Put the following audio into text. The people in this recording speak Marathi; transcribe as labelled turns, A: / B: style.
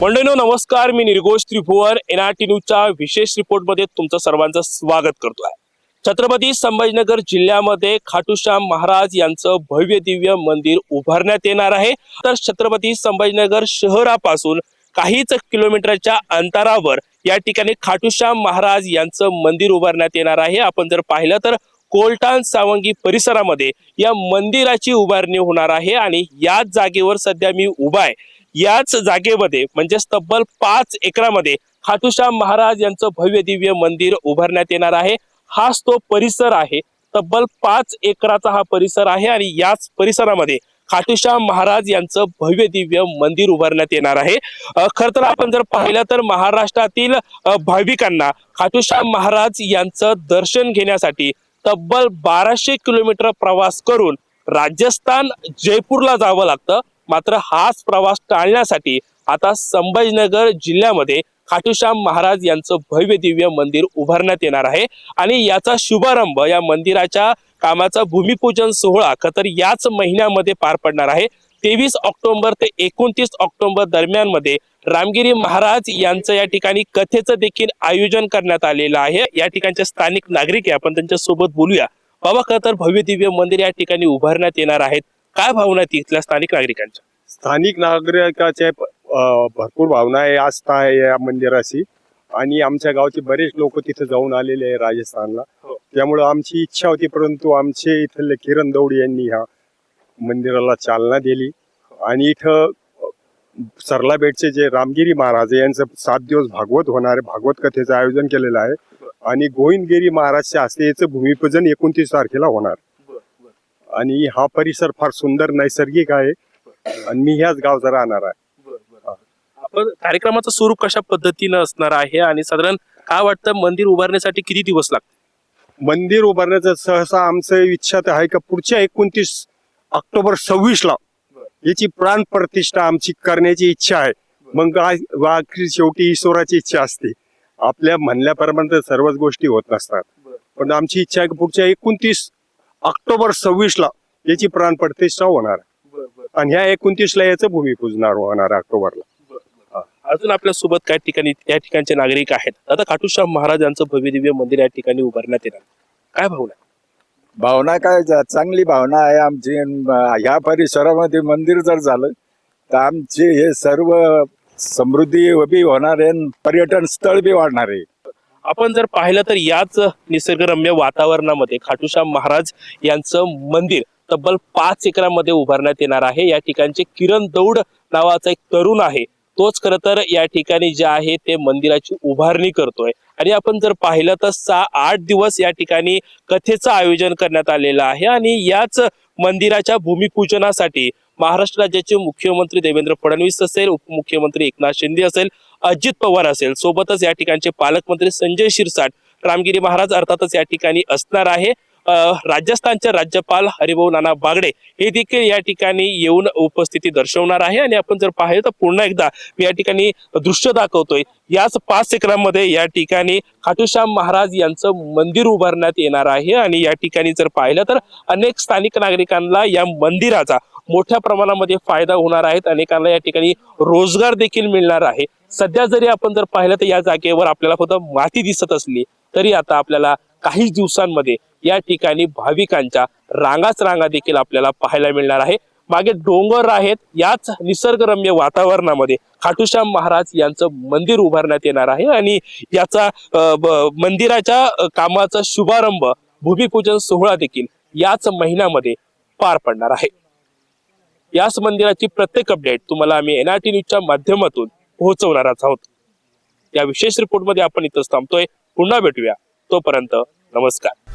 A: मंडळीनो नमस्कार. मी निर्घोष त्रिभुवन एनआरटी न्यूजच्या विशेष रिपोर्टमध्ये तुमचं सर्वांचं स्वागत करतोय. छत्रपती संभाजीनगर जिल्ह्यामध्ये खाटूश्याम महाराज यांचं भव्य दिव्य मंदिर उभारण्यात येणार आहे. तर छत्रपती संभाजीनगर शहरापासून काहीच किलोमीटरच्या अंतरावर या ठिकाणी खाटूश्याम महाराज यांचं मंदिर उभारण्यात येणार आहे. आपण जर पाहिलं तर कोलटान सावंगी परिसरामध्ये या मंदिराची उभारणी होणार आहे आणि याच जागेवर सध्या मी उभा आहे. याच जागेमध्ये म्हणजे तब्बल पाच एकरामध्ये खाटूश्याम महाराज यांचं भव्य दिव्य मंदिर उभारण्यात येणार आहे. हाच तो परिसर आहे. तब्बल पाच एकराचा हा परिसर आहे आणि याच परिसरामध्ये खाटूश्याम महाराज यांचं भव्य दिव्य मंदिर उभारण्यात येणार आहे. खर तर आपण जर पाहिलं तर महाराष्ट्रातील भाविकांना खाटूश्याम महाराज यांचं दर्शन घेण्यासाठी तब्बल बाराशे किलोमीटर प्रवास करून राजस्थान जयपूरला जावं लागतं. मात्र हाच प्रवास टाळण्यासाठी आता संभाजीनगर जिल्ह्यामध्ये खाटूश्याम महाराज यांचं भव्य दिव्य मंदिर उभारण्यात येणार आहे. आणि याचा शुभारंभ या मंदिराच्या कामाचा भूमिपूजन सोहळा खतर याच महिन्यामध्ये पार पडणार आहे. तेवीस ऑक्टोबर ते एकोणतीस ऑक्टोबर दरम्यानमध्ये रामगिरी महाराज यांचं या ठिकाणी कथेचं देखील आयोजन करण्यात आलेलं आहे. या ठिकाणचे स्थानिक नागरिक आहे. आपण त्यांच्यासोबत बोलूया. बाबा खतर भव्य दिव्य मंदिर या ठिकाणी उभारण्यात येणार आहेत. काय भावना आहेत इथल्या स्थानिक नागरिकांच्या?
B: स्थानिक नागरिकाचे अ, भरपूर भावना आहे आस्था आहे या मंदिराशी आणि आमच्या गावचे बरेच लोक तिथे जाऊन आलेले आहे राजस्थानला.
A: हो.
B: त्यामुळं आमची इच्छा होती परंतु आमचे इथले किरण दौडी यांनी ह्या मंदिराला चालना दिली. आणि इथं सरला बेटचे जे रामगिरी महाराज आहे यांचं सात दिवस भागवत होणार आहे भागवत कथेचं आयोजन केलेलं आहे. आणि गोविंदगिरी महाराजच्या हस्ते याचं भूमिपूजन एकोणतीस तारखेला होणार. आणि हा परिसर फार सुंदर नैसर्गिक आहे. आणि मी ह्याच गावचा राहणार आहे.
A: आपण कार्यक्रमाचं स्वरूप कशा पद्धतीनं असणार आहे? आणि साधारण काय वाटतं मंदिर उभारण्यासाठी किती दिवस लागतील?
B: मंदिर उभारण्याचं सहसा आमचं इच्छा तर आहे का पुढच्या एकोणतीस ऑक्टोबर सव्वीस ला याची प्राण प्रतिष्ठा आमची करण्याची इच्छा आहे. मग शेवटी ईश्वराची इच्छा असते. आपल्या म्हणल्याप्रमाणे सर्वच गोष्टी होत नसतात. पण आमची इच्छा आहे की पुढच्या एकोणतीस ऑक्टोबर सव्वीस ला याची प्राण प्रतिष्ठा होणार आणि ह्या एकोणतीस ला याचं भूमिपूजनार होणार आहे ऑक्टोबरला.
A: अजून आपल्यासोबत काही ठिकाणी या ठिकाणचे नागरिक आहेत. आता खाटूश्याम महाराजांचं भव्य दिव्य मंदिर या ठिकाणी उभारण्यात येणार. काय भावना?
C: भावना काय? चांगली भावना आहे आमची. ह्या परिसरामध्ये मंदिर जर झालं तर आमचे हे सर्व समृद्धी बी होणार आहे पर्यटन स्थळ बी वाढणार आहे.
A: आपण जर पाहिलं तर याच निसर्गरम्य वातावरणामध्ये खाटूश्याम महाराज यांचं मंदिर तब्बल पाच एकरामध्ये उभारण्यात येणार आहे. या ठिकाणचे किरण दौड नावाचा एक तरुण आहे. तोच खरं तर या ठिकाणी जे आहे ते मंदिराची उभारणी करतोय. आणि आपण जर पाहिलं तर सहा आठ दिवस या ठिकाणी कथेचं आयोजन करण्यात आलेलं आहे. आणि याच मंदिराच्या भूमिपूजनासाठी महाराष्ट्र राज्याचे मुख्यमंत्री देवेंद्र फडणवीस असेल उपमुख्यमंत्री एकनाथ शिंदे असेल अजित पवार असेल. सोबतच या ठिकाणचे पालकमंत्री संजय शिरसाट रामगिरी महाराज अर्थातच या ठिकाणी असणार आहे. राजस्थानचे राज्यपाल हरिभाऊ नाना बागडे हे देखील या ठिकाणी येऊन उपस्थिती दर्शवणार आहे. आणि आपण जर पाहिलं तर पुन्हा एकदा मी या ठिकाणी दृश्य दाखवतोय. याच पाच एकरामध्ये या ठिकाणी खाटूश्याम महाराज यांचं मंदिर उभारण्यात येणार आहे. आणि या ठिकाणी जर पाहिलं तर अनेक स्थानिक नागरिकांना या मंदिराचा मोठ्या प्रमाणामध्ये फायदा होणार आहे अनेकांना या ठिकाणी रोजगार देखील मिळणार आहे. सध्या जरी आपण जर पाहिलं तर या जागेवर आपल्याला फक्त माती दिसत असली तरी आता आपल्याला काही दिवसांमध्ये या ठिकाणी भाविकांच्या रांगाच रांगा देखील आपल्याला पाहायला मिळणार आहे. मागे डोंगर आहेत. याच निसर्गरम्य वातावरणामध्ये खाटूश्याम महाराज यांचं मंदिर उभारण्यात येणार आहे आणि याचा मंदिराच्या कामाचा शुभारंभ भूमिपूजन सोहळा देखील याच महिन्यामध्ये पार पडणार आहे. याच मंदिराची प्रत्येक अपडेट तुम्हाला आम्ही एनआरटी न्यूजच्या माध्यमातून पोहोचवणारच आहोत. या विशेष रिपोर्टमध्ये आपण इथंच थांबतोय. पुन्हा भेटूया. तोपर्यंत नमस्कार.